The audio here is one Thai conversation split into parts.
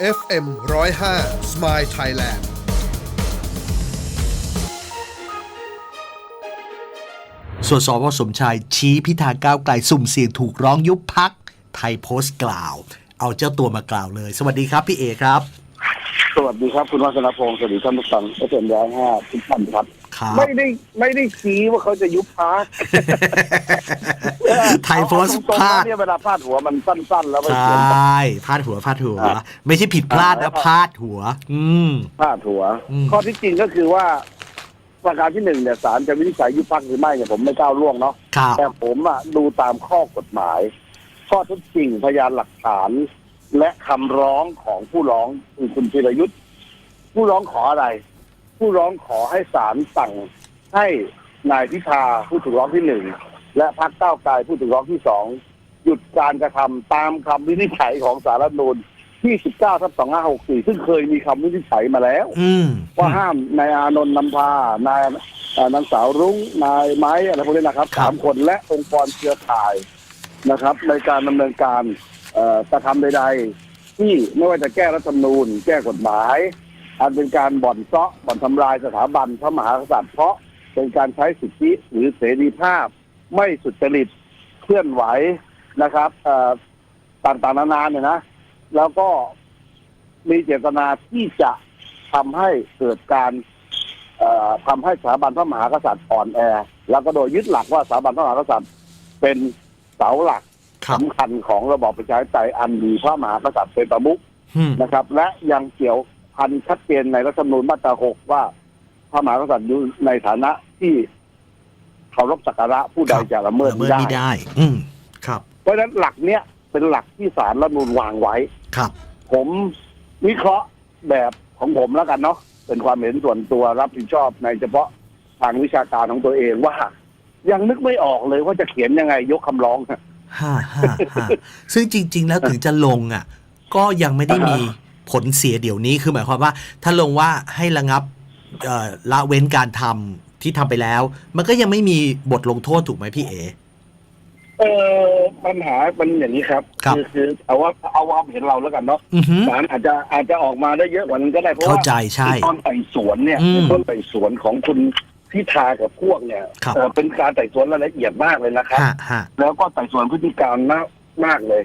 FM 105 Smile Thailand ส่วนสวสมชายชี้พิธาก้าวไกลสุ่มเสี่ยงถูกร้องยุบพัก ไทยโพสต์กล่าว เอาเจ้าตัวมากล่าวเลย สวัสดีครับพี่เอครับ สวัสดีครับคุณวัฒนพงศ์สวัสดีท่านผู้ฟังเอฟเอ็มร้อยห้าทุกท่านครับ ครับ ไม่ได้ไม่ได้ชี้ว่าเขาจะยุบพักไทยโพสต์พพลาดเนี่ยเวลาพาดหัวมันสั้นๆ แล้วใชไม่เขียน่พลาดหัวพลาดหัวอะไม่ใช่ผิดพลาดนะอะพลาดหัว อืมพาดหัว อืม ข้อที่จริงก็คือว่า ประการที่หนึ่งเนี่ยศาลจะวินิจฉัยยุบพักหรือไม่เนี่ยผมไม่ก้าวล่วงเนาะ ครับ แต่ผมอะดูตามข้อกฎหมาย ข้อเท็จจริงพยานหลักฐาน และคำร้องของผู้ร้องคือคุณธีรยุทธ์ผู้ร้องขออะไร ผู้ร้องขอให้ศาลสั่งให้นายพิธาผู้ถูกร้องที่หนึ่งและพรรคก้าวไกลผู้ถูกร้องที่สองหยุดการกระทำตามคำวินิจฉัยของสารรัฐธรรมนูญที่ 19ทับ2564 ซึ่งเคยมีคำวินิจฉัยมาแล้วอืมว่าห้ามนายอานนท์นำพานายเอ่อนางสาวรุ้งนายไม้อะไรพวกนี้นะครับครับสามคนและองค์กรเครือข่ายนะครับ ในการดำเนินการเอ่อกระทำใด ๆ ที่ไม่ว่าจะแก้รัฐธรรมนูญ แก้กฎหมาย อันเป็นการบ่อนเซาะบ่อนทำลายสถาบันพระมหากษัตริย์ เพราะเป็นการใช้สิทธิหรือเสรีภาพ ไม่สุจริตเคลื่อนไหวนะครับเอ่อต่างๆนานาเนี่ยนะ แล้วก็มีเจตนาที่จะทำให้เกิดการเอ่อทำให้สถาบันพระมหากษัตริย์อ่อนแอ แล้วก็โดยยึดหลักว่าสถาบันพระมหากษัตริย์ เป็นเสาหลักครับสำคัญของระบอบประชาธิปไตยอันมีพระมหากษัตริย์เป็นประมุขอืมนะครับ และยังเกี่ยว พันชัดเจนในรัฐธรรมนูญมาตราหกว่า พระมหากษัตริย์อยู่ในฐานะที่เคารพสักการะผู้ใดจะละเมิดละเมิไม่ดได้ไม่ได้ อืมครับ เพราะฉะนั้นหลักเนี้ยเป็นหลักที่ศาลรัฐธรรมนูญวางไว้ครับ ผมวิเคราะห์แบบของผมแล้วกันเนาะเป็นความเห็นส่วนตัวรับผิดชอบในเฉพาะทางวิชาการของตัวเองว่า ยังนึกไม่ออกเลยว่าจะเขียนยังไงยกคำร้องฮ่าฮ่าฮ่าซึ่งจริง ๆ แล้วถึงจะลงอะ ก็ยังไม่ได้มี ผลเสียเดี๋ยวนี้คือหมายความว่า ถ้าลงว่าให้ระงับเอ่อละเว้นการทำที่ทำไปแล้ว มันก็ยังไม่มีบทลงโทษถูกไหมพี่เอเออปัญหามันอย่างนี้ครับครับอคือเอาว่าเอาความเห็นเราแล้วกันเนาะอือหือศาลอาจจะอาจจะออกมาได้เยอะกว่านั้นก็ได้เพราะเข้าว่าใจใช่ในตอนไต่สวนเนี่ยอืมในต้นไต่สวนของคุณพิธากับพวกเนี่ยครับเอ่อเป็นการไต่สวนรายละเอียดมากเลยนะครับฮะฮะแล้วก็ไต่สวนพฤติการมากมากเลย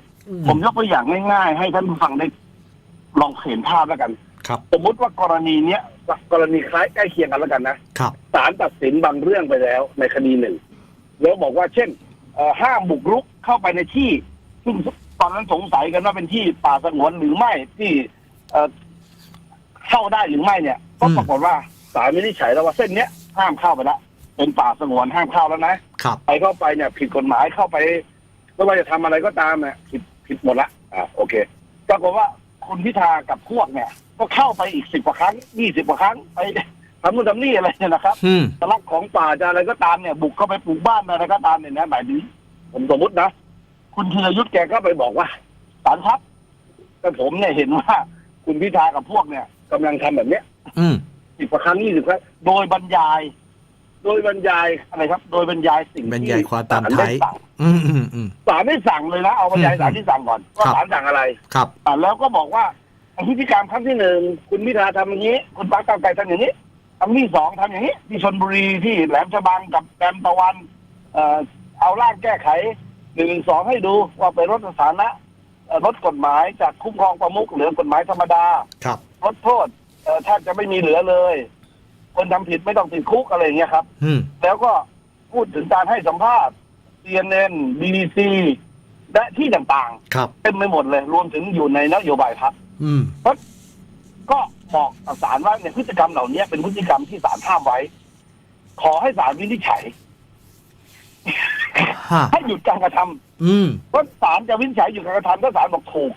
ผมยกตัวอย่างง่ายๆให้ท่านผู้ฟังได้ ลองเห็นภาพแล้วกัน ครับ สมมุติว่ากรณีเนี้ยกรณีคล้ายใกล้เคียงกันแล้วกันนะครับ ศาลตัดสินบางเรื่องไปแล้วในคดีหนึ่งแล้วบอกว่าเช่นเอ่อห้ามบุกรุกเข้าไปในที่ ซึ่งตอนนั้นสงสัยกันว่าเป็นที่ป่าสงวนหรือไม่ที่เอ่อเข้าได้หรือไม่เนี่ย ก็อืม ปรากฏว่าศาลวินิจฉัยแล้วว่าเส้นเนี้ยห้ามเข้าไปละเป็นป่าสงวนห้ามเข้าแล้วนะ ครับไปเข้าไปเนี่ยผิดกฎหมายเข้าไปไม่ว่าจะทำอะไรก็ตามเนี่ยผิดผิดหมดละอ่าโอเคปรากฏว่า คุณพิธากับพวกเนี่ย ก็เข้าไปอีกสิบกว่าครั้งยี่สิบกว่าครั้งไปทำนู่นทำนี่อะไรเนี่ยนะครับอืมจะลักของป่าจะอะไรก็ตามเนี่ย บุกเข้าไปปลูกบ้านอะไรก็ตามเนี่ยนะหมายถึงผมสมมตินะ คุณธีรยุทธ์แกก็ไปบอกว่าสารครับแต่ผมเนี่ยเห็นว่า คุณพิธากับพวกเนี่ยกำลังทำแบบเนี้ย อืม สิบกว่าครั้งยี่สิบครั้งโดยบรรยาย โดยบรรยายอะไรครับ โดยบรรยายสิ่งบรรที่ยายความตามศลไทได้ยสั่งอืมอืมอืม ศาลได้สั่งเลยนะเอาบรรยายศาลที่สั่งก่อนว่าครับศาลสั่งอะไรครับอ่าแล้วก็บอกว่าพฤติกรรมครั้งที่หนึ่งคุณพิธาทำอย่างนี้ คุณปาร์คก้าวไกลทำอย่างนี้ครั้งที่สองทำอย่างนี้ ที่ชนบุรีที่แหลมฉบังกับแหลมตะวันเอ่อเอาร่างแก้ไขหนึ่งสองให้ดูว่าเป็นรถสถานะเอ่อลดกฎหมายจากคุ้มครองประมุขเหลือกฎหมายธรรมดา ครับ ลดโทษเอ่อถ้าจะไม่มีเหลือเลย คนทำผิดไม่ต้องติดคุกอะไรอย่างเงี้ยครับ อืม แล้วก็พูดถึงการให้สัมภาษณ์ CNN BBC และที่ต่างครับ ๆเต็มไปหมดเลย รวมถึงอยู่ในนโยบายพรรคอืมก็บอกกับศาลว่าเนี่ยพฤติกรรมเหล่านี้เป็นพฤติกรรมที่ศาลห้ามไว้ ขอให้ศาลวินิจฉัย ฮะ ให้หยุดการกระทำ อืม เพราะศาลจะวินิจฉัยหยุดการกระทำถ้าศาลบอกถูก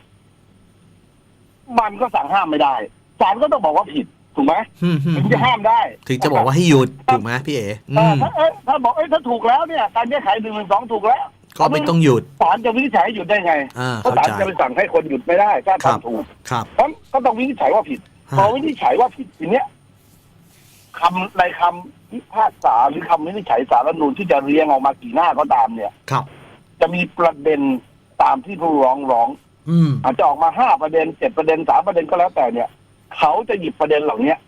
มันก็สั่งห้ามไม่ได้ศาลก็ต้องบอกว่าผิด ถูกไหมอืมอืมถึงจะห้ามได้ ถึงจะบอกว่าให้หยุดถูกไหมพี่เออืเออมถ้าเอ้ยถ้าบอกเอ้ยถ้าถูกแล้วเนี่ยการแก้ไขหนึ่งหนึ่งสองถูกแล้ว ก็ไม่ต้องหยุดศาลจะวินิจฉัยให้หยุดได้ไงอ่าเพราะเข้าศาลใจจะไปสั่งให้คนหยุดไม่ได้ถ้าครับทำถูกครับเพราะก็ต้องวินิจฉัยว่าผิดฮะพอวินิจฉัยว่าผิดทีเนี้ยคำในคำพิพากษาหรือคำวินิจฉัยสารรัฐธรรมนูญที่จะเรียงออกมากี่หน้าก็ตามเนี่ยครับ จะมีประเด็นตามที่ผู้ร้องร้องอืมอาจจะออกมาห้าประเด็นเจ็ดประเด็นสามประเด็นก็แล้วแต่เนี่ย เขาจะหยิบประเด็นเหล่าเนี้ย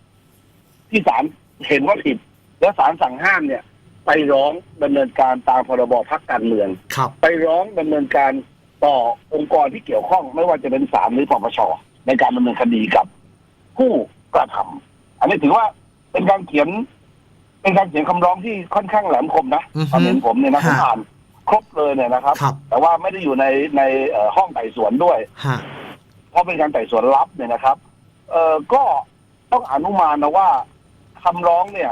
ที่ศาลเห็นว่าผิด แล้วศาลสั่งห้ามเนี่ย ไปร้องดำเนินการตามพรบพักการเมืองครับไปร้องดำเนินการต่อองค์กรที่เกี่ยวข้อง ไม่ว่าจะเป็นศาลหรือปปชในการดำเนินคดีกับ ผู้กระทำอันนี้ถือว่าเป็นการเขียน เป็นการเขียนคำร้องที่ค่อนข้างแหลมคมนะอือฮึความเห็นผมเนี่ยนะผมฮะอ่านครบเลยเนี่ยนะครับครับ แต่ว่าไม่ได้อยู่ในในเอ่อห้องไต่สวนด้วยฮะเพราะเป็นการไต่สวนลับเนี่ยนะครับ เอ่อก็ต้องอนุมานนะว่าคำร้องเนี่ย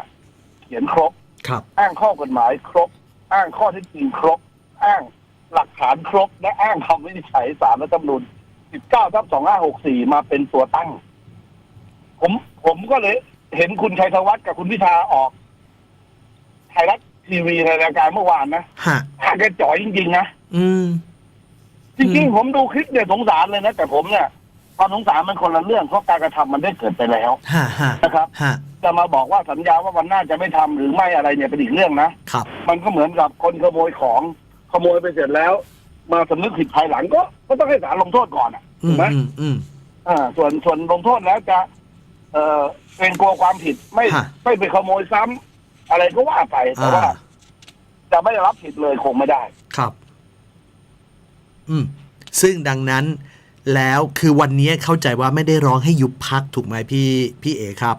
เขียนครบ ครับ อ้างข้อกฎหมายครบ อ้างข้อเท็จจริงครบ อ้างหลักฐานครบ และอ้างคำวินิจฉัยสารรัฐธรรมนูญ19ทับ2564 มาเป็นตัวตั้ง ผมผมก็เลยเห็นคุณชัยธวัฒน์กับคุณพิธาออกไทยรัฐทีวีในรายการเมื่อวานนะฮะห่างกันจ่อยจริงๆนะ อืม จริงอืมๆ ผมดูคลิปเนี่ยสงสารเลยนะ แต่ผมเนี่ย ความสงสารมันคนละเรื่องเพราะการกระทำมันได้เกิดไปแล้วฮะฮะนะครับฮะจะมาบอกว่าสัญญาว่าวันหน้าจะไม่ทำหรือไม่อะไรเนี่ยเป็นอีกเรื่องนะครับ มันก็เหมือนกับคนขโมยของขโมยไปเสร็จแล้ว มาสำนึกผิดภายหลังก็ก็ต้องให้ศาลลงโทษก่อนอะอืถูมกไหมอืมอืมอ่า ส่วนส่วนลงโทษแล้วจะ เอ่อเป็นกลัวความผิดไม่ฮะไม่ไปขโมยซ้ำอะไรก็ว่าไปแต่ว่าอ่าจะไม่ได้รับผิดเลยคงไม่ได้ครับ อืมซึ่งดังนั้น แล้วคือวันนี้เข้าใจว่าไม่ได้ร้องให้ยุบพักถูกไหมพี่พี่เอครับ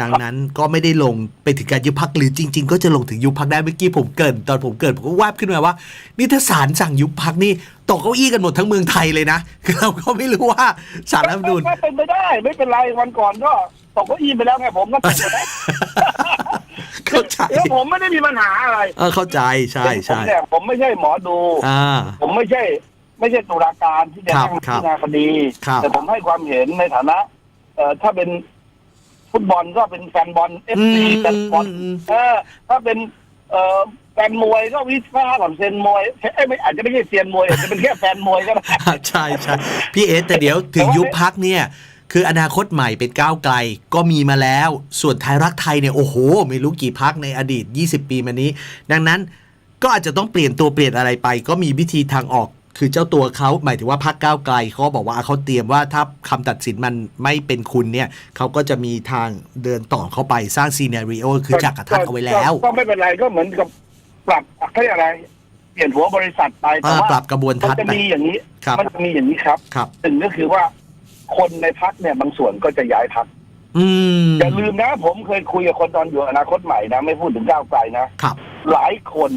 ดังนั้นก็ไม่ได้ลงไปถึงการยุบพักหรือจริง ๆ ก็จะลงถึงยุบพักได้เมื่อกี้ผมเกรินตอนผมเกรินผมก็วาบขึ้นมาว่านี่ถ้าศาลสั่งยุบพักนี่ตกเก้าอี้กันหมดทั้งเมืองไทยเลยนะคือเราก็ไม่รู้ว่าศาลรัฐธรรมนูญไม่เป็นไปได้ไม่เป็นไรวันก่อนก็ตกเก็อีไปแล้วไงผมก็ตกไปแล้วเข้าใจแล้วผมไม่ได้มีปัญหาอะไรเออเข้าใจใช่ผมใช่เนี่ยผมไม่ใช่หมอดูอ่าผมไม่ใช่ ไม่ใช่ตุลาการที่จะครับนั่งครัพิบจารณาคดี ครับ แต่ผมให้ความเห็นในฐานะ เอ่อถ้าเป็นฟุตบอลก็เป็นแฟนบอลเอฟอืซีมแฟนบอลอืม เออถ้าเป็น เอ่อแฟนมวยก็วิพากษ์ก่อนเซียนมวยเอ้ยไม่อาจจะไม่ใช่เซียนมวยอาจจะเป็นแค่แฟนมวยก็ได้อ่าใช่ใช่พี่เอสแต่เดี๋ยวถึงยุบพักเนี่ย คืออนาคตใหม่เป็นก้าวไกลก็มีมาแล้ว ส่วนไทยรักไทยเนี่ยโอ้โห ไม่รู้กี่พักในอดีต 20 ปีมานี้ ดังนั้นก็อาจจะต้องเปลี่ยนตัวเปลี่ยนอะไรไป ก็มีวิธีทางออก คือเจ้าตัวเขาหมายถึงว่าพักก้าวไกลเขาบอกว่าเขาเตรียมว่าถ้าคำตัดสินมันไม่เป็นคุณเนี่ยเขาก็จะมีทางเดินต่อเข้าไปสร้างซีเนริโอคือจักรทัดเอาไว้แล้ว ก็ไม่เป็นไรก็เหมือนกับปรับเขาเรียกอะไรเปลี่ยนหัวบริษัทไปแต่อ่าว่าปรับกระบวนมันทัศน์จะไปมีอย่างนี้ครับมันจะมีอย่างนี้ครับครับหนึ่งก็คือว่าคนในพักเนี่ยบางส่วนก็จะย้ายพักอืมอย่าลืมนะ ผมเคยคุยกับคนตอนอยู่อนาคตใหม่นะ ไม่พูดถึงก้าวไกลนะครับหลายคน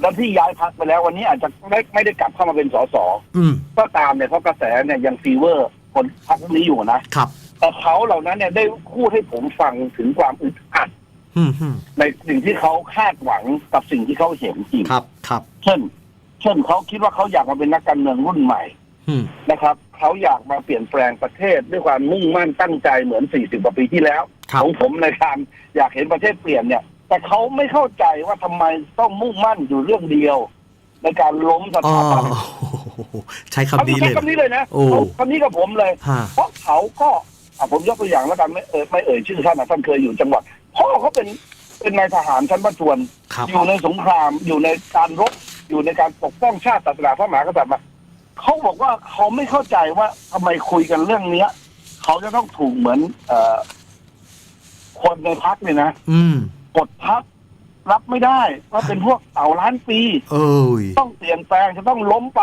แล้วที่ย้ายพักไปแล้ววันนี้อาจจะไม่ไม่ได้กลับเข้ามาเป็นสสอืมก็ตามเนี่ยเพราะกระแสเนี่ยยังฟีเวอร์คนพักนี้อยู่นะครับ แต่เขาเหล่านั้นเนี่ยได้พูดให้ผมฟังถึงความอึดอัด อืมอืมในสิ่งที่เขาคาดหวังกับสิ่งที่เขาเห็นจริง ครับครับ เช่น เช่นเขาคิดว่าเขาอยากมาเป็นนักการเมืองรุ่นใหม่อืมนะครับ เขาอยากมาเปลี่ยนแปลงประเทศด้วยความมุ่งมั่นตั้งใจเหมือน 40 กว่าปีที่แล้ว ครับ ของผมในการอยากเห็นประเทศเปลี่ยนเนี่ย แต่เขาไม่เข้าใจว่าทำไมต้องมุ่งมั่นอยู่เรื่องเดียว ในการล้มสอ๋อถาบันใช้เขาคำนี้ใช้เลยคำนี้เลยนะโอ้เขาคำนี้กับผมเลย ฮะ เพราะเขาก็อะผมยกตัวอย่างแล้วกันไม่เอ่ยไม่เอ่ยชื่อท่านนะท่านเคยอยู่จังหวัดพ่อเขาเป็นเป็นนายทหารชั้นประทวน ครับ อยู่ในสงครามอยู่ในการรบอยู่ในการปกป้องชาติศาสนาพระมหากษัตริย์มาเขาบอกว่าเขาไม่เข้าใจว่าทำไมคุยกันเรื่องเนี้ย เขาจะต้องถูกเหมือน เอ่อคนในพักเนี่ยนะ อืม กดทับรับไม่ได้ว่าเป็นพวกเต่าล้านปี เอ้ยต้องเปลี่ยนแปลงจะต้องล้มไป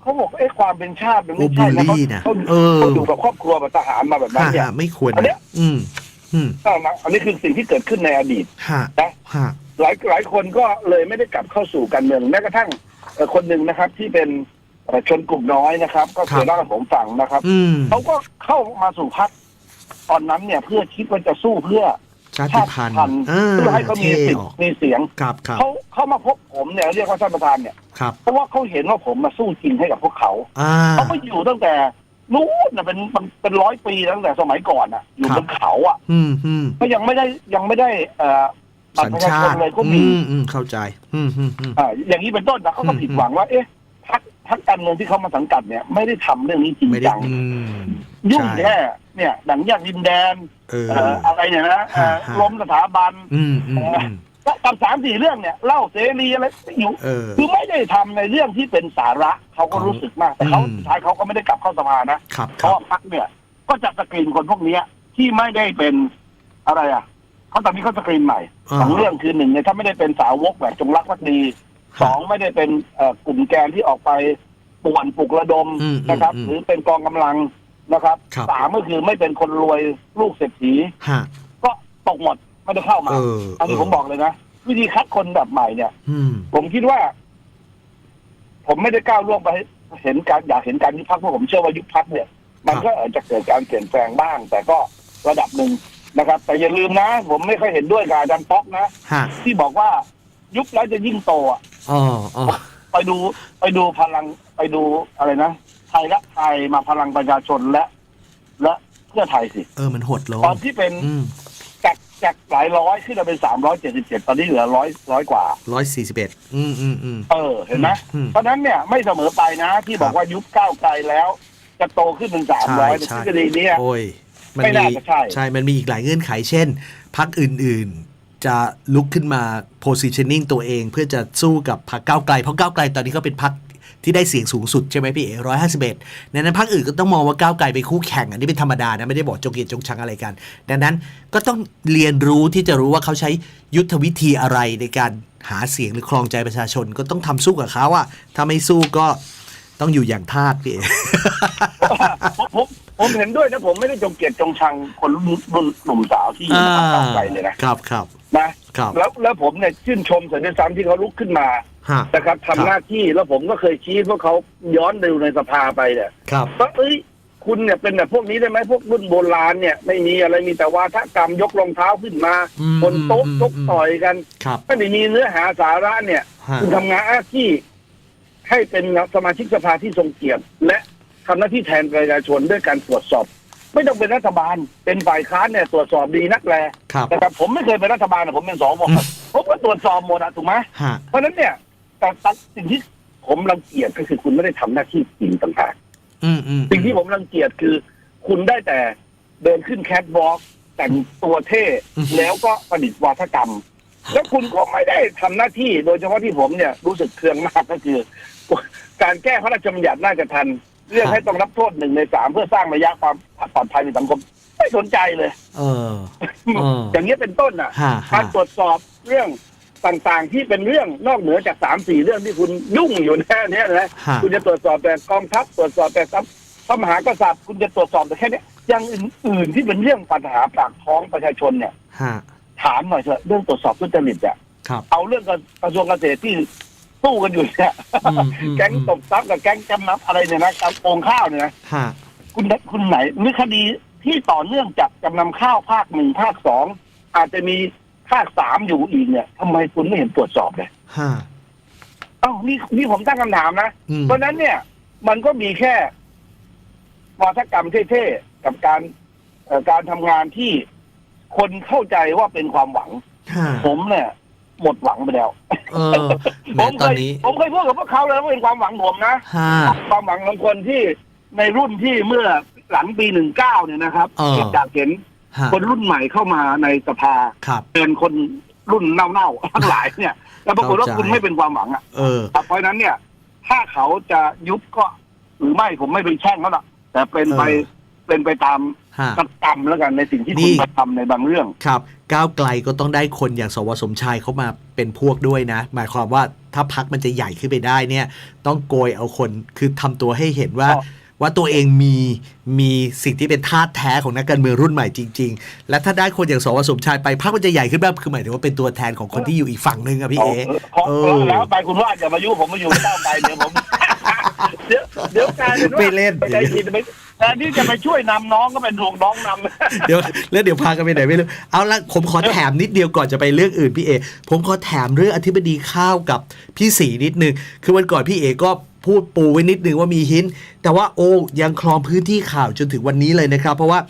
เขาบอกเอ๊ะความเป็นชาติมันไม่ใช่โอ้บูลลี่นะเขาเออเขาอยู่กับครอบครัวแบบทหารมาแบบนั้นฮะเนี่ยฮะไม่ควรอันเนี้นะยอืมอืมอันนี้คือสิ่งที่เกิดขึ้นในอดีตฮะนะฮะหลายหลายคนก็เลยไม่ได้กลับเข้าสู่การเมืองแม้กระทั่งเอ่อคนหนึ่งนะครับ ที่เป็นเอ่อชนกลุ่มน้อยนะครับ ก็เคยเล่าให้ผมฟังนะครับอืมเขาก็เข้ามาสู่พักตอนนั้นเนี่ยเพื่อคิดว่าจะสู้เพื่อ ชาติชาติพันธุ์พันธุ์เออเพื่อให้เขามีท่สิทอธิ์อกมีเสียงครับครับเขาเขามาพบผมเนี่ยเรียกว่าท่านประธานเนี่ยครับเพราะว่าเขาเห็นว่าผมมาสู้จริงให้กับพวกเขาอ่าเขาก็อยู่ตั้งแต่นู้นนะเป็นเป็นเป็นร้อยปีตั้งแต่สมัยก่อนอะ อยู่ครับบนเขาอะอืมอืมก็ยังไม่ได้ยังไม่ได้เอ่อบัตสัรญประชาชาชนติเลยก็อืมีมอืมเข้าใจอืมอืมอืมอ่าอย่างนี้เป็นต้นนะเขาก็อืมผิดหวังว่า เอ๊ะพักพักการเมืองที่เขามาสังกัดเนี่ย ไม่ได้ทำเรื่องนี้จริงไม่ได้จังอืม ยุ่งใช่แย่เนี่ยดังแยกดินแดนเออ เอ่ออะไรเนี่ยนะเอ่อฮะฮะ ล้มสถาบันอืมอืมอืม ก็กับสามสี่เรื่องเนี่ยเล่าเสรีอะไรอยู่เออ คือไม่ได้ทำในเรื่องที่เป็นสาระเขาก็รู้สึกมากแต่เขาอืม สุดท้ายเขาก็ไม่ได้กลับเข้าสภานะครับเพครัราะบว่าพรรคเนี่ย ก็จะสกรีนคนพวกเนี้ยที่ไม่ได้เป็นอะไรอะเขาตอนนี้เขาสกรีนใหม่อ่าสองเรื่องคือหนึ่งเนี่ยถ้าไม่ได้เป็นสาวกแบบจงรักภักดีครับสองไม่ได้เป็นเอ่อกลุ่มแกนที่ออกไปป่วนปลุกระดมอืมนะครับ อืมหรือเป็นกองกำลัง นะครับครับ สามก็คือไม่เป็นคนรวยลูกเศรษฐี ฮะ ก็ตกหมดไม่ได้เข้ามาเอออันนี้เออ ผมบอกเลยนะวิธีคัดคนแบบใหม่เนี่ย อืม ผมคิดว่า ผมไม่ได้ก้าวล่วงไปเห็นการอยากเห็นการยุบพักเพราะผมเชื่อว่ายุบพักเนี่ย มันก็อาจจะเกิดการเปลี่ยนแปลงบ้าง แต่ก็ระดับหนึ่งนะครับ แต่อย่าลืมนะ ผมไม่ค่อยเห็นด้วยกับอาจารย์ป๊อกนะฮะ ที่บอกว่ายุบแล้วจะยิ่งโตอะอ๋ออ๋อไปดูไปดูพลังไปดูอะไรนะ ไทยรักไทยมาพลังประชาชนและ และเพื่อไทยสิ เออมันหดลงตอนที่เป็นอืมจากจากหลายร้อยขึ้นมาเป็นสามร้อยเจ็ดสิบเจ็ดตอนนี้เหลือร้อยร้อยกว่า ร้อยสี่สิบเอ็ดอืมอืมอืม เออเห็นไหมอืมเพราะฉะนั้นเนี่ยไม่เสมอไปนะ ที่บอกว่ายุบก้าวไกลแล้ว จะโตขึ้นเป็นสามร้อยใช่ในทฤษฎีเนี้ย โอ้ยมันไม่มีน่าจะใช่ ใช่ มันมีอีกหลายเงื่อนไข เช่น พักอื่นๆ จะลุกขึ้นมา positioning ตัวเองเพื่อจะสู้กับพรรคก้าวไกล เพราะก้าวไกลตอนนี้ก็เป็นพรรค ที่ได้เสียงสูงสุดใช่ไหมพี่เอ๋ร้อยห้าสิบเอ็ดดังนั้นพรรคอื่นก็ต้องมองว่าก้าวไกลเป็นคู่แข่งอันนี้เป็นธรรมดานะไม่ได้บอกจงเกลียดจงชังอะไรกัน ดังนั้นก็ต้องเรียนรู้ที่จะรู้ว่าเขาใช้ยุทธวิธีอะไรในการหาเสียงหรือครองใจประชาชนก็ต้องทำสู้กับเขาอะถ้าไม่สู้ก็ต้องอยู่อย่างทาสพี่เอ๋ผมผมผมเห็นด้วยนะผมไม่ได้จงเกลียดจงชังคนรุ่นรุ่นหนุ่มสาวที่อยู่ในพรรคก้าวไกลเลยนะครับครับ นะครับ แล้วแล้วผมเนี่ยชื่นชมเสด็จซ้ำที่เขาลุกขึ้นมาฮะ นะครับทำหน้าที่แล้วผมก็เคยชี้พวกเขาย้อนดูในสภาไปเนี่ยครับ ว่าเอ้ยคุณเนี่ยเป็นแบบพวกนี้ได้ไหมพวกรุ่นโบราณเนี่ยไม่มีอะไรมีแต่วาทกรรมยกรองเท้าขึ้นมาอืมบนโต๊ะอืม ชกต่อยกันครับ ไม่ได้มีเนื้อหาสาระเนี่ย ฮะ คุณทำงานหน้าที่ให้เป็นสมาชิกสภาที่ทรงเกียรติและทำหน้าที่แทนประชาชนด้วยการตรวจสอบ ไม่ต้องเป็นรัฐบาล เป็นฝ่ายค้านเนี่ยตรวจสอบดีนักแลครับ นะครับผมไม่เคยเป็นรัฐบาลนะผมเป็นสวอืมผมก็ตรวจสอบหมดอะถูกไหมฮะ เพราะฉะนั้นเนี่ยแต่แต่สิ่งที่ผมรังเกียจก็คือคุณไม่ได้ทำหน้าที่จริงต่างหาก อืมอืมสิ่งที่ผมรังเกียจคือคุณได้แต่เดินขึ้นแคทวอล์กแต่งตัวเท่แล้วก็ประดิษฐ์วาทกรรม แล้วคุณก็ไม่ได้ทำหน้าที่ โดยเฉพาะที่ผมเนี่ยรู้สึกเคืองมากก็คือ การแก้พระราชบัญญัติน่าจะทัน เรื่องให้ต้องรับโทษหนึ่งในสามเพื่อสร้างระยะความปลอดภัยในสังคม ไม่สนใจเลย เออเอออย่างนี้ยเป็นต้นอะฮะกาฮะรตรวจสอบเรื่องต่างๆ ที่เป็นเรื่องนอกเหนือจากสามสี่เรื่องที่คุณยุ่งอยู่แค่เนี้ยนะฮะคุณจะตรวจสอบแต่กองทัพตรวจสอบแต่ทรัพย์พระมหากษัตริย์คุณจะตรวจสอบแต่แค่เนี้ยอย่างอื่นๆที่เป็นเรื่องปัญหาปากท้องประชาชนเนี่ยฮะถามหน่อยเถอะเรื่องตรวจสอบทุจริตอะครับเอาเรื่องกระทรวงเกษตรที่ สู้กันอยู่เนี่ยอืมอืม แก๊งตบทรัพย์กับแก๊งจำนำอะไรเนี่ยนะการโกงข้าวเนี่ยนะฮะคุณคุณไหนหรือคดีที่ต่อเนื่องจากจำนำข้าวภาคหนึ่งภาคสองอาจจะมีภาคสามอยู่อีกเนี่ยทำไมคุณไม่เห็นตรวจสอบเลยฮะเอ้านี่นี่ผมตั้งคำถามนะ อืมเพราะฉะนั้นเนี่ย มันก็มีแค่วาทกรรมเท่ๆกับการเอ่อการทำงานที่คนเข้าใจว่าเป็นความหวัง ฮะผมเนี่ย หมดหวังไปแล้วเออผแม้มตเคอนยนี้ผมเคยพูดกับพวกเขาเลยว่าเป็นความหวังผมนะฮะความหวังของคนที่ในรุ่นที่เมื่อหลังปีหนึ่งเก้าเนี่ยนะครับเอออยากเห็นฮะคนรุ่นใหม่เข้ามาในสภาครับ เป็นคนรุ่นเน่าๆ ทั้งหลายเนี่ยแล้วปรากฏว่าเข้าใจ คุณไม่เป็นความหวังอะเออเพราะฉะนั้นเนี่ย ถ้าเขาจะยุบก็หรือไม่ผมไม่ไปแช่งเขาหรอกแต่เป็นไปเออ เป็นไปตามฮะกรรมแล้วกันในสิ่งที่นี่ คุณไปทำในบางเรื่อง ครับ ก้าวไกลก็ต้องได้คนอย่างสวสมชายเข้ามาเป็นพวกด้วยนะ หมายความว่าถ้าพักมันจะใหญ่ขึ้นไปได้เนี่ย ต้องโกยเอาคนคือทำตัวให้เห็นว่าอ๋อว่าตัวเองมีมีสิ่งที่เป็นธาตุแท้ของนักการเมืองรุ่นใหม่จริง ๆ และถ้าได้คนอย่างสวสมชายไปพักมันจะใหญ่ขึ้นแบบคือหมายถึงว่าเป็นตัวแทนของคนที่อยู่อีกฝั่งหนึ่งอะพี่เอพอเอพออแล้วไปคุณว่าอย่ามายุ่งผมมาอยู่เต้าไปเดี๋ยวผม เดี๋ยวเดี๋ยวกลารเป็นว่าไม่เล่นไปใจผิดไป แทนที่จะไปช่วยนำน้องก็เป็นถูกน้องนำเดี๋ยวแล้วเดี๋ยวพากันไปไหนไม่รู้เอาละผมขอแถมนิดเดียวก่อนจะไปเรื่องอื่นพี่เอ ผมขอแถมเรื่องอธิบดีข้าวกับพี่สีนิดนึงคือวันก่อนพี่เอก็พูดปูไว้นิดนึงว่ามีหิน แต่ว่าโอ้ยังคลองพื้นที่ข่าวจนถึงวันนี้เลยนะครับ เพราะว่า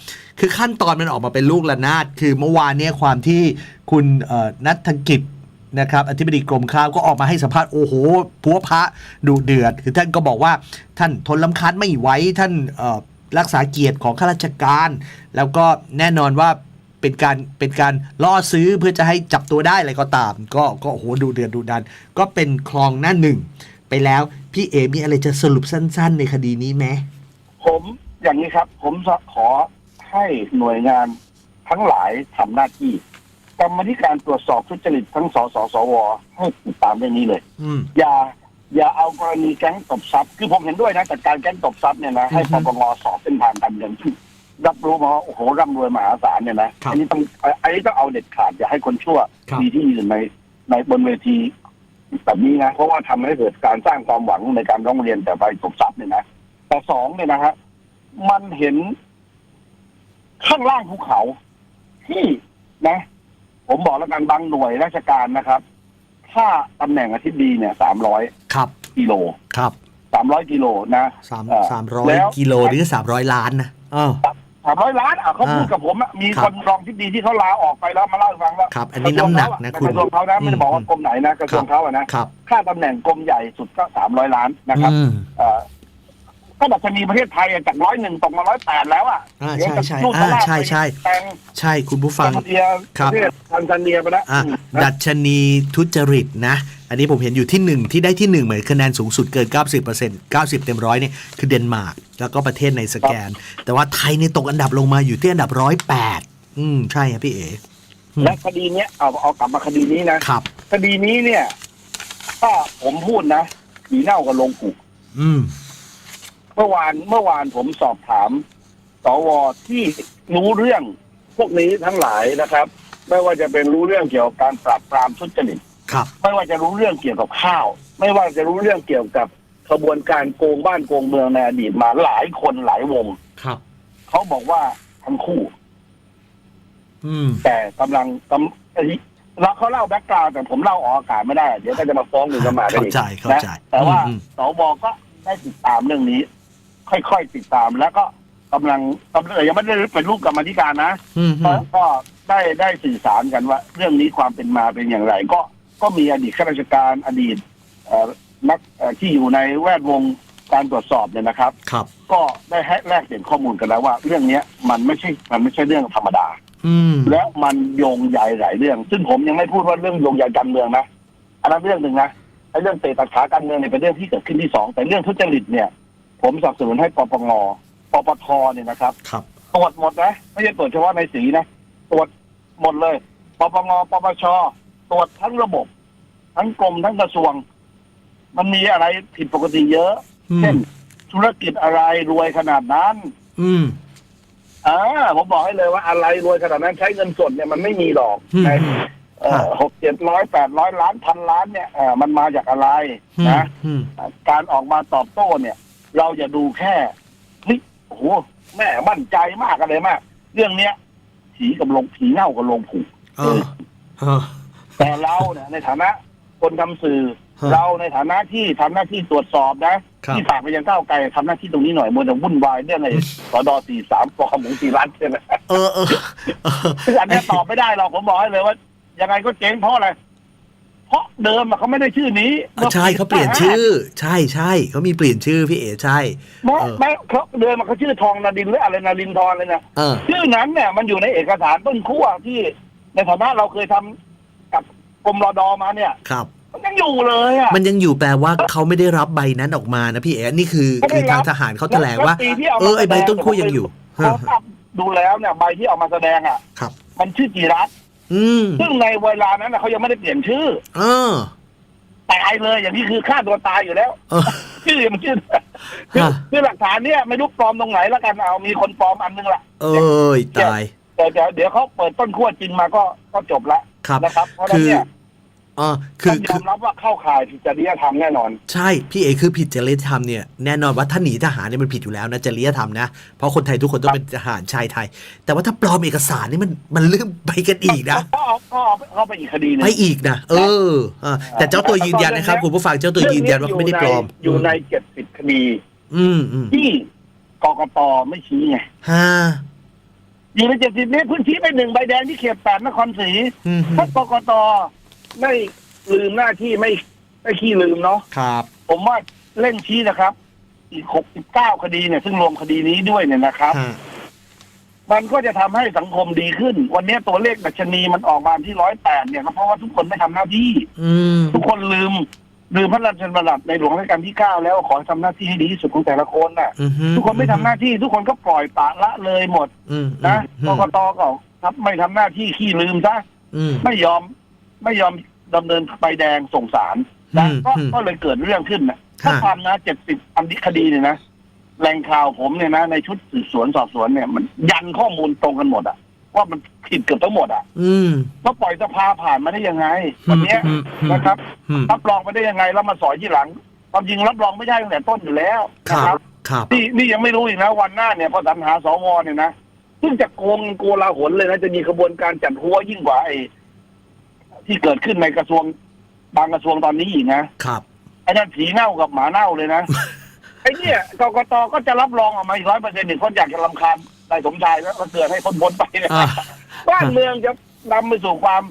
คือขั้นตอนมันออกมาเป็นลูกระนาด คือเมื่อวานเนี่ยความที่คุณนัทกิจนะครับอธิบดีกรมข้าวก็ออกมาให้สัมภาษณ์โอ้โหพัวพระดูเดือด คือท่านก็บอกว่าท่านทนลำคาญไม่ไหวท่านเรักษาเกียรติของข้าราชการ แล้วก็แน่นอนว่าเป็นการเป็นการล่อซื้อเพื่อจะให้จับตัวได้อะไรก็ตาม ก็ก็โอ้โหดูเดือดดูดัน ก็เป็นคลองหน้าหนึ่งไปแล้วพี่เอมีอะไรจะสรุปสั้น ๆ ในคดีนี้ไหมผมอย่างนี้ครับ ผมจะขอให้หน่วยงานทั้งหลายทำหน้าที่กรรมธิการตรวจสอบทุจริตทั้งสสสวให้ติดตามเรื่องนี้เลยอืมอย่า อย่าเอากรณีแก๊งตบทรัพย์ คือผมเห็นด้วยนะจัดการแก๊งตบทรัพย์เนี่ยนะให้อืปอฮึปงสอบเส้นทางการเงินที่รับรู้มาว่าโอ้โหร่ำรวยมหาศาลเนี่ยนะครับ อันี้ต้องอันนี้ต้องเอาเด็ดขาดอย่าให้คนชั่วครับ มีที่ยืนในในบนเวทีแบบนี้นะเพราะว่าทำให้เกิดการสร้างความหวังในการร้องเรียนแต่ไปตบทรัพย์เนี่ยนะแต่สองเนี่ยนะฮะมันเห็น ข้างล่างภูเขา ที่นะ ผมบอกแล้วกันบางหน่วยราชการนะครับ ถ้าตำแหน่งอธิบดีเนี่ยสามร้อยครับกิโลครับสามร้อยกิโลนะสามเอ่อสามร้อยแล้วกิโลหรือสามร้อยล้านนะเออสามร้อยล้านอะเขาพูดอ่ากับผมอะมีครับคนรองที่ดีที่เขาลาออกไปแล้วมาเล่าให้ฟังว่าครับอันนี้น้ำหนักนะกคุณระทรวงเขานะไม่ได้บอกว่าอืม กรมไหนนะกระทรวงเขาอะนะครับ ค่าตำแหน่งกรมใหญ่สุดก็สามร้อยล้านนะครับ อืม เอ่อ ก็ดัชนีประเทศไทยอะจากร้อยหนึ่งตกมาร้อยแปดแล้วอะอ่าเดี๋ยวจะใช่ลูกใช่ตลาดอ่าใช่ใช่ไปแตงใช่คุณผู้ฟังแคนาเดียครับ ประเทศทันซาเนียไปแล้วอะอืมนะดัชนีทุจริตนะ อันนี้ผมเห็นอยู่ที่หนึ่งที่ได้ที่หนึ่งเหมือนคะแนนสูงสุดเกิน 90% 90 เต็มร้อยเนี่ยคือเดนมาร์กแล้วก็ประเทศในสแกน แต่ว่าไทยเนี่ยตกอันดับลงมาอยู่ที่อันดับร้อยแปดอืมใช่ครับพี่เอ๋อืมและคดีเนี้ยเอาเอากลับมาคดีนี้นะ ครับ คดีนี้เนี่ย ถ้าผมพูดนะผีเน่ากับลงผูกอืม เมื่อวานเมื่อวานผมสอบถามสวที่รู้เรื่องพวกนี้ทั้งหลายนะครับ ไม่ว่าจะเป็นรู้เรื่องเกี่ยวกับการปราบปรามทุจริตครับ ไม่ว่าจะรู้เรื่องเกี่ยวกับข้าว ไม่ว่าจะรู้เรื่องเกี่ยวกับขบวนการโกงบ้านโกงเมืองในอดีตมาหลายคนหลายวงครับ เขาบอกว่าทั้งคู่ อืม แต่กำลังกำเอ้ยแล้วเขาเล่าแบ็กกราวด์แต่ผมเล่าออกอากาศไม่ได้ เดี๋ยวก็จะมาฟ้องหนึ่งกันมากันเข้าอีกใจเข้านะใจแต่ว่าอืมสวก็ได้ติดตามเรื่องนี้ ค่อยๆติดตาม แล้วก็กำลังกำลังยังไม่ได้เป็นรูปกรรมาธิการนะอืมอืก็มก็ได้ได้สื่อสารกันว่า เรื่องนี้ความเป็นมาเป็นอย่างไร ก็ก็มีอดีตข้าราชการอดีตเอ่อนักเอ่อที่อยู่ในแวดวงการตรวจสอบเนี่ยนะครับ ครับ ก็ได้ให้แลกเปลี่ยนข้อมูลกันแล้วว่า เรื่องเนี้ยมันไม่ใช่มันไม่ใช่เรื่องธรรมดา อืมและมันโยงใยหลายเรื่อง ซึ่งผมยังไม่พูดว่าเรื่องโยงใยการเมืองนะ อันนั้นเรื่องหนึ่งนะไอ้เรื่องเตะตัดขาการเมืองเนี่ยเป็นเรื่องที่เกิดขึ้นที่สองแต่เรื่องทุจริตเนี่ย ผมสนับสนุนให้ปปงปปทเนี่ยนะครับครับ ตรวจหมดนะ ไม่ใช่ตรวจเฉพาะในสีนะ ตรวจหมดเลยปปงปปชตรวจทั้งระบบ ทั้งกรมทั้งกระทรวง มันมีอะไรผิดปกติเยอะ อืเช่นมธุรกิจอะไรรวยขนาดนั้น อืม อ่าผมบอกให้เลยว่าอะไรรวยขนาดนั้นใช้เงินสดเนี่ยมันไม่มีหรอกอืม ในเอ่อหกเจ็ดร้อยแปดร้อยล้านพันล้านเนี่ยเอ่อมันมาจากอะไรอืมนะ อืม การออกมาตอบโต้เนี่ย เราอย่าดูแค่เฮ้ยโอ้โหแม่มั่นใจมากอะไรมาก เรื่องเนี้ยผีกับลงผีเน่ากับลงผูกเออเออ แต่เราเนี่ยในฐานะ คนทำสื่อ ฮะ เราในฐานะที่ทำหน้าที่ตรวจสอบนะ ครับ ที่ฝากไปยังก้าวไกลทำหน้าที่ตรงนี้หน่อยมัวแต่วุ่นวายเรื่องไอ้สดสี่สามปอหมูสี่ล้านเนี่ยนะเออเออเออซึ่งอันเนี้ยตอบไม่ได้หรอกผมบอกให้เลยว่ายังไงก็เจ๊งเพราะอะไร เพราะเดิมอะเขาไม่ได้ชื่อนี้ใช่เขาเปลี่ยนชื่อ ใช่ใช่เขามีเปลี่ยนชื่อพี่เอ๋ใช่แม้เออแม้เขาเดิมอะเขาชื่อทองนาดินหรืออะไรนารินทรเลยนะเออชื่อนั้นเนี่ยมันอยู่ในเอกสารต้นขั้วที่ ในฐานะเราเคยทำกับกรมรอดอมาเนี่ยครับมันยังอยู่เลยอะ มันยังอยู่แปลว่าเขาไม่ได้รับใบนั้นออกมานะพี่เอ๋นี่คือไม่ได้คือทางรับทหารเขาแถลงว่าปีที่เอาเอมาอไอใบแสดงต้นขั้วยังอยู่เขาทำดูแล้วเนี่ยใบที่เอามาแสดงอะครับมันชื่อจีรัตน์ อืมซึ่งในเวลานั้นน่ะเขายังไม่ได้เปลี่ยนชื่อเออตายเลยอย่างนี้คือฆ่าตัวตายอยู่แล้วเออ ชื่อมันชื่อคือฮะ คือหลักฐานเนี่ยไม่รู้ปลอมตรงไหนแล้วกันเอามีคนปลอมอันนึงละเอ้ยตาย แต่เดี๋ยวเดี๋ยวเขาเปิดต้นขั้วจริงมาก็ก็จบละครับ นะครับ เพราะฉะนั้คืนอเนี่ยเออคือต้องยคืออมรับว่าเข้าข่ายผิดจริยธรรมแน่นอน ใช่พี่เอคือผิดจริยธรรมเนี่ยแน่นอนว่าถ้าหนีทหารเนี่ยมันผิดอยู่แล้วนะจริยธรรมนะเพราะคนไทยทุกคนต้องเป็นทหารชายไทย แต่ว่าถ้าปลอมเอกสารนี่มันมันเรื่องไปกันอีกนะ ก็เอาก็เอาเข้าไปอีกคดีหนึง ไปอีกนะเออเออแต่เจ้าตัวยืนยันนะครับ คุณผู้ฟังเจ้าตัวยืนยันว่าเขาไม่ได้ปลอม อยู่ในเจ็ดสิบคดี อืมอืมที่กกตไม่ชี้ไง ฮ่าอยู่ในเจ็ดสิบนี้พื้นที่ไปหนึ่งใบแดงที่เขตแปดนครศรีอืมถ้ากกต ไม่ลืมหน้าที่ไม่ไม่ขี้ลืมเนาะครับ ผมว่าเร่งชี้นะครับ อีกหกสิบเก้าคดีเนี่ย ซึ่งรวมคดีนี้ด้วยเนี่ยนะครับ ฮะมันก็จะทำให้สังคมดีขึ้น วันนี้ตัวเลขดัชนีมันออกมาที่ร้อยแปดเนี่ยก็เพราะว่าทุกคนไม่ทำหน้าที่ อืม ทุกคนลืม ลืมพระราชบัญญัติในหลวงรัชกาลที่เก้าแล้วขอให้ทำหน้าที่ให้ดีที่สุดของแต่ละคนน่ะ อือฮึทุกคนไม่ทำหน้าที่ ทุกคนก็ปล่อยปละละเลยหมดอืมนะอืกมกตก็ครับไม่ทำหน้าที่ขี้ลืมซะ อืม ไม่ยอม ไม่ยอมดำเนินใบแดงส่งสารนะอืมก็อืม ก็เลยเกิดเรื่องขึ้นนะค่ะถ้าความนะเจ็ดสิบอันนี้คดีเนี่ยนะแหล่งข่าวผมเนี่ยนะในชุดสืบสวนสอบสวนเนี่ย มันยันข้อมูลตรงกันหมดอะว่ามันผิดเกือบทั้งหมดอะอืมแล้วปล่อยสภาผ่านมาได้ยังไงวันเนี้ยอืมอืม นะครับ อืมรับรองมาได้ยังไงแล้วมาสอยที่หลังความจริงรับรองไม่ได้ตั้งแต่ต้นอยู่แล้วคนะรับ ครับ ครับ นี่นี่ยังไม่รู้อีกนะวันหน้าเนี่ยพอสรรหาสวเนี่ยนะซึ่งจะโกงโกลาหลเลยนะจะมีขบวนการจัดหัวยิ่งกว่าไอ้ ที่เกิดขึ้นในกระทรวงบางกระทรวงตอนนี้อีกนะครับ ไอ้นั่นผีเน่ากับหมาเน่าเลยนะ ไอ้เนี่ยกกตก็จะรับรองออกมาอีกร้อยเปอร์เซ็นต์อีกคนอยากจะรำคาญนายสมชายแล้วก็เกิดให้พ้นพ้นไปนะอ่า บ้านเมืองจะนำไปสู่ความ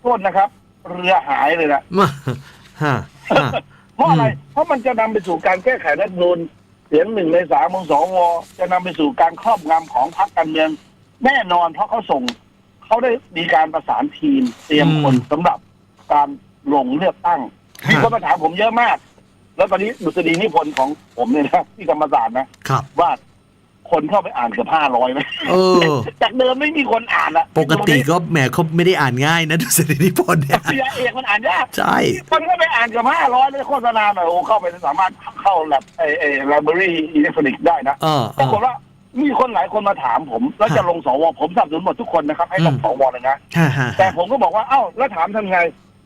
โทษนะครับ เรือหายเลยนะมาฮะฮะ เพราะอะไร อืม เพราะมันจะนำไปสู่การแก้ไขรัฐธรรมนูญเสียงหนึ่งในสามของสวจะนำไปสู่การครอบงำของพรรคการเมือง แน่นอนเพราะเขาส่ง เขาได้มีการประสานทีมเตรียมคนสำหรับการลงเลือกตั้งมีคนมาถามผมเยอะมาก แล้วตอนนี้ดุษฎีนิพนธ์ของผมเนี่ยนะที่ธรรมศาสตร์นะครับ ว่าคนเข้าไปอ่านเกือบห้าร้อยไหมเออ จากเดิมไม่มีคนอ่านอะปกติก็แหมเขาไม่ได้อ่านง่ายนะดูสถิติพลเนี่ยปริญญาเอกมันอ่านยากใช่ คนก็ไปอ่านเกือบห้าร้อยเลยโฆษณาหน่อยโอ้เข้าไปสามารถเข้าแลบไอไอไลบรารีอิเล็กทรอนิกส์ได้นะเออเอปราอกฏว่า มีคนหลายคนมาถามผม แล้วจะลงสวผมสนับสนุนหมดทุกคนนะครับ ให้ลงอืมสวเลยนะฮะฮะแต่ผมก็บอกว่าเอ้าแล้วถามทำไง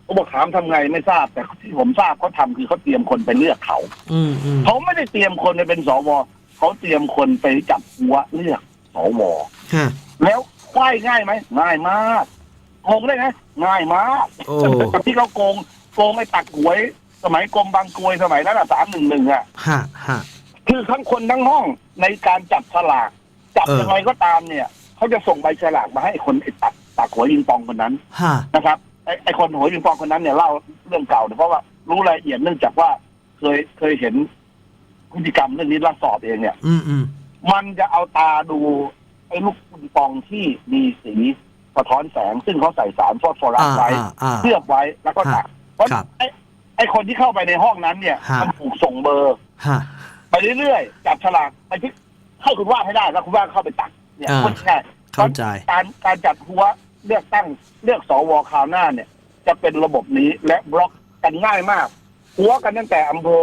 ผมบอกถามทำไงไม่ทราบ แต่ที่ผมทราบเขาทำคือเขาเตรียมคนไปเลือกเขาอืมอืมเขาไม่ได้เตรียมคนไปเป็นสวเขาเตรียมคนไปจับหัวเลือกสวฮะแล้วควายง่ายไหมง่ายมากโกงได้ไหมง่ายมากโอ้กับที่เขาโกงโกงไอ้ตักหวย สมัยกรมบางกรวยสมัยนั้นอะสามหนึ่งหนึ่งอะฮะฮะ คือทั้งคนทั้งห้องในการจับฉลากจับเออ ยังไงก็ตามเนี่ยเขาจะส่งใบฉลากมาให้คนไอ้ตักตักหวยยิงปองคนนั้นฮะนะครับไอ้ไอ้คนหวยยิงปองคนนั้นเนี่ยเล่าเรื่องเก่าเนี่ยเพราะว่ารู้รายละเอียดเนื่องจากว่าเคยเคยเห็นพฤติกรรมเรื่องนี้แล้วสอบเองเนี่ย อืมอืมมันจะเอาตาดูไอ้ลูกปิงปองที่มีสีสะท้อนแสง ซึ่งเขาใส่สารฟอสฟอรัสอ่าไว้อ่าอ่า เคลือบไว้แล้วก็ตักเพราะครับไอ้ไอ้คนที่เข้าไปในห้องนั้นเนี่ย ฮะ มันถูกส่งเบอร์ ฮะ ไปเรื่อยๆจับฉลากไปที่ให้คุณวาดให้ได้แล้วคุณวาดเข้าไปตักเนี่ยอ่าพูดง่ายเข้าใจ การการจัดหัวเลือกตั้งเลือกสวคราวหน้าเนี่ย จะเป็นระบบนี้และบล็อกกันง่ายมาก หัวกันตั้งแต่อำเภอ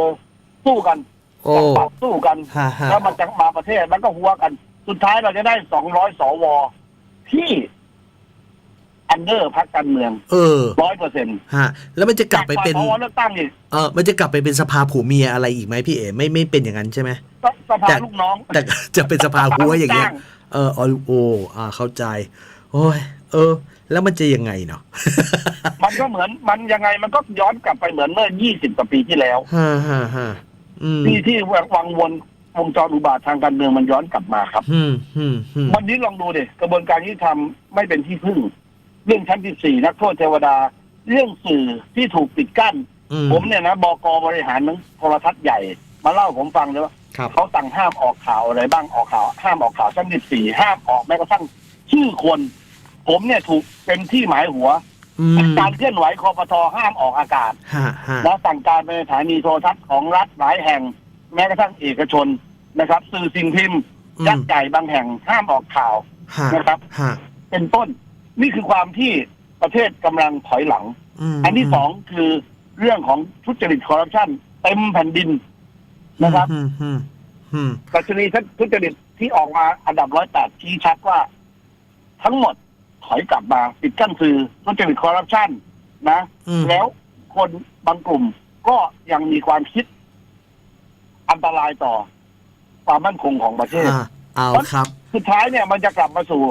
สู้กันโอ้จังหวัดสู้กันฮะฮะแล้วมันจะมาประเทศแล้วก็หัวกัน สุดท้ายเราจะได้สองร้อยสวที่ อันเดอร์พักการเมืองเออร้อยเปอร์เซ็นต์ฮะ แล้วมันจะกลับไปเป็นสวเลือกตั้งอีกเออมันจะกลับไปเป็นสภาผัวเมียอะไรอีกไหมพี่เอ๋ไม่ไม่เป็นอย่างนั้นใช่ไหมสสภาแต่ลูกน้อง แต่จะเป็นสภาหัวอย่างเงี้ยจ้เอออ๋อโอ้อ่าเข้าใจ โอ้ยเออ แล้วมันจะยังไงเนาะมันก็เหมือนมันยังไงมันก็ย้อนกลับไปเหมือนเมื่อ20กว่าปีที่แล้วฮ่าฮ่าฮ่าอืมที่ที่วังวนวงจรอุบาททางการเมืองมันย้อนกลับมาครับอืมอืมอืมวันนี้ลองดูดิกระบวนการยุติธรรมไม่เป็นที่พึ่ง เรื่องชั้น14นักโทษเทวดา เรื่องสื่อที่ถูกปิดกั้น อืผมเนี่ยนะบกบริหารทั้งโทรทัศน์ใหญ่ มาเล่าให้ผมฟังเลยว่าครับ เขาสั่งห้ามออกข่าวอะไรบ้างออกข่าว ห้ามออกข่าวชั้น14ห้ามออกแม้กระทั่งชื่อคน ผมเนี่ยถูกเป็นที่หมายหัว อืมการเคลื่อนไหวคอปทห้ามออกอากาศฮ่าฮ่าและสั่งการไปในสถานีโทรทัศน์ของรัฐหลายแห่ง แม้กระทั่งเอกชนนะครับ สื่อสิ่งพิมพ์อืยักมษ์ใหญ่บางแห่งห้ามออกข่าวฮ่านะครับฮ่าเป็นต้น นี่คือความที่ประเทศกำลังถอยหลังมอันที่สองคือเรื่องของทุจริตคอร์รัปชันเต็มแผ่นดินนะครับอืมอืมอืมดัชนีทุจริตที่ออกมาอันดับร้อยแปดชี้ชัดว่า ทั้งหมดถอยกลับมาปิดกั้นสื่อทุจริตคอร์รัปชันนะอืมแล้วคนบางกลุ่มก็ยังมีความคิด อันตรายต่อความมั่นคงของประเทศฮ่าเอาครับ สุดท้ายเนี่ยมันจะกลับมาสู่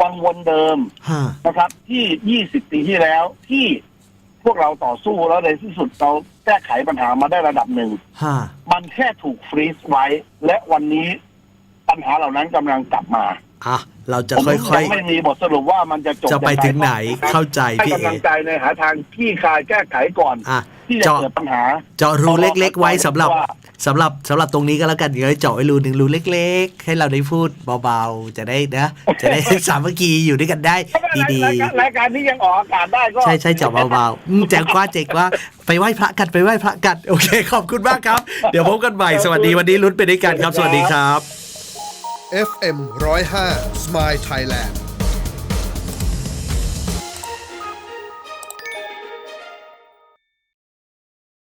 วังวนเดิมฮ่านะครับ ที่ 20 ปีที่แล้วที่พวกเราต่อสู้แล้วในที่สุดเราแก้ไขปัญหามาได้ระดับหนึ่งฮ่ามันแค่ถูกฟรีซไว้ และวันนี้ปัญหาเหล่านั้นกำลังกลับมาอะเราจะผมค่ยัอยงไม่มีบทสรุปว่ามันจะจบๆจะไปถึงไหนยังเข้าใจให้พี่กำเอ๋ลังใจในหาทางขี้คายแก้ไขก่อนอะ ที่จะเจาะเกิดปัญหา เจาะรูเล็ก ๆ ไว้สำหรับว่าสำหรับสำหรับตรงนี้ก็แล้วกันเดี๋ยวเจาะไว้รูหนึ่งรูเล็ก ๆ ให้เราได้พูดเบาๆ จะได้นะ จะได้สามัคคีอยู่ด้วยกันได้ ดีรายการรายการที่ยังออกอากาศได้ก็ๆใช่ใช่เจาะเบาๆอืมแจงกว่าเจงกว่าไปไหว้พระกันไปไหว้พระกันโอเคขอบคุณมากครับ เดี๋ยวพบกันใหม่สวัสดีวันนี้ลุ้นไปด้วยกันครับ สวัสดีครับ FM 105 Smile Thailand